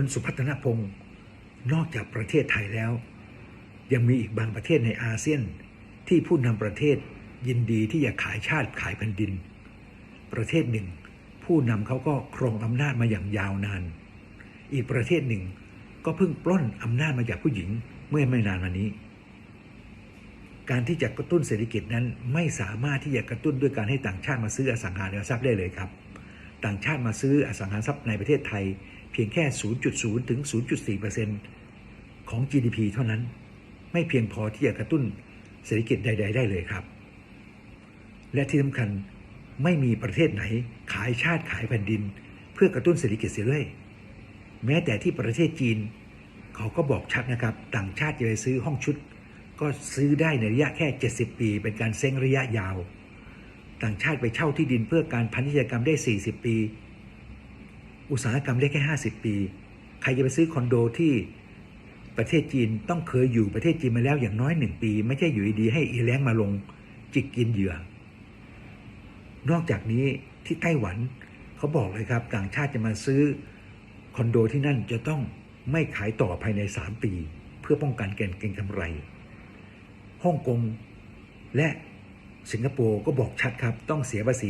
คุณสุพัฒนพงศ์นอกจากประเทศไทยแล้ว ยังมีอีกบางประเทศในอาเซียนที่ผู้นำประเทศยินดีที่จะขายชาติขายแผ่นดิน ประเทศหนึ่ง ผู้นำเขาก็ครองอำนาจมาอย่างยาวนาน อีกประเทศหนึ่งก็เพิ่งปล้นอำนาจมาจากผู้หญิงเมื่อไม่นานมานี้ การที่จะกระตุ้นเศรษฐกิจนั้นไม่สามารถที่จะกระตุ้นด้วยการให้ต่างชาติมาซื้ออสังหาริมทรัพย์ได้เลยครับ ต่างชาติมาซื้ออสังหาริมทรัพย์ในประเทศไทย เพียงแค่ 0.0 ถึง 0.4%ของ GDP เท่านั้น ไม่เพียงพอที่จะกระตุ้นเศรษฐกิจใด ๆ ได้เลยครับ และที่สำคัญไม่มีประเทศไหนขายชาติขายแผ่นดิน เพื่อกระตุ้นเศรษฐกิจเสียเลยแม้แต่ที่ประเทศจีน เขาก็บอกชัดนะครับ ต่างชาติจะไปซื้อห้องชุด ก็ซื้อได้ในระยะแค่ 70 ปี เป็นการเซ้งระยะยาว ต่างชาติไปเช่าที่ดินเพื่อการพันธุกรรมได้ 40 ปี อุตสาหกรรมได้แค่ 50 ปี ใครจะไปซื้อคอนโดที่ประเทศจีนต้องเคยอยู่ประเทศจีนมาแล้วอย่างน้อยหนึ่งปี ไม่ใช่อยู่ดีๆให้อีแรงมาลงจิกกินเหยื่อ นอกจากนี้ที่ไต้หวันเขาบอกเลยครับ ต่างชาติจะมาซื้อคอนโดที่นั่นจะต้องไม่ขายต่อภายใน 3 ปี เพื่อป้องกันการเก็งกำไรฮ่องกงและสิงคโปร์ก็บอกชัดครับ ต้องเสียภาษี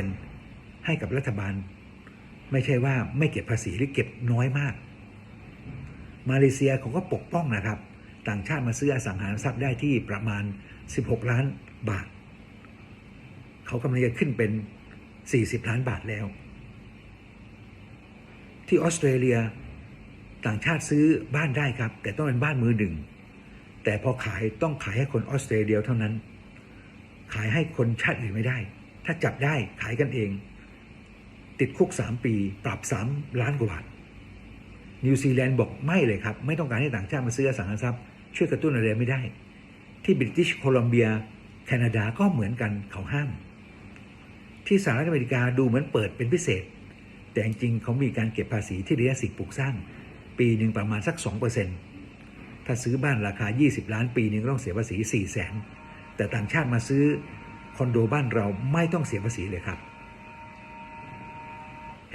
20-30%ให้กับรัฐบาล ไม่ใช่ว่าไม่เก็บภาษีหรือเก็บน้อยมาก มาเลเซียเขาก็ปกป้องนะครับ ต่างชาติมาซื้ออสังหาริมทรัพย์ได้ที่ประมาณ 16 ล้านบาท เขากำลังจะขึ้นเป็น 40 ล้านบาทแล้ว ที่ออสเตรเลียต่างชาติซื้อบ้านได้ครับ แต่ต้องเป็นบ้านมือหนึ่ง แต่พอขายต้องขายให้คนออสเตรเลียเท่านั้น ขายให้คนชาติอื่นไม่ได้ ถ้าจับได้ขายกันเอง ติดคุก 3 ปี ปรับ 3 ล้านกว่าบาทนิวซีแลนด์บอกไม่เลยครับ ไม่ต้องการให้ต่างชาติมาซื้ออสังหาริมทรัพย์ช่วยกระตุ้นอะไรไม่ได้ ที่บริติชโคลัมเบีย แคนาดาก็เหมือนกันเขาห้าม ที่สหรัฐอเมริกาดูเหมือนเปิดเป็นพิเศษ แต่จริงๆเขามีการเก็บภาษีที่ระยะสิ่งปลูกสร้าง ปีหนึ่งประมาณสัก 2%ถ้าซื้อบ้านราคา 20 ล้านปีหนึ่งต้องเสียภาษี4 0 0แสนแต่ต่างชาติมาซื้อคอนโดบ้านเราไม่ต้องเสียภาษีเลยครับ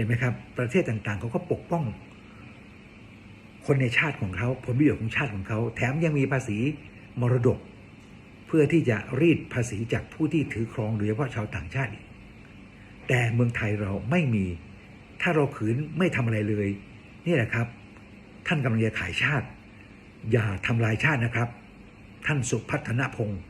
ห็นไหมครับ ประเทศต่างๆเขาก็ปกป้อง คนในชาติของเขาผลประโยชน์ของชาติของเขา แถมยังมีภาษีมรดก เพื่อที่จะรีดภาษีจากผู้ที่ถือครองโดยเฉพาะชาวต่างชาติอีกแต่เมืองไทยเราไม่มี ถ้าเราขืนไม่ทำอะไรเลย นี่แหละครับ ท่านกำลังจะขายชาติ อย่าทำลายชาตินะครับ ท่านสุพัฒนพงศ์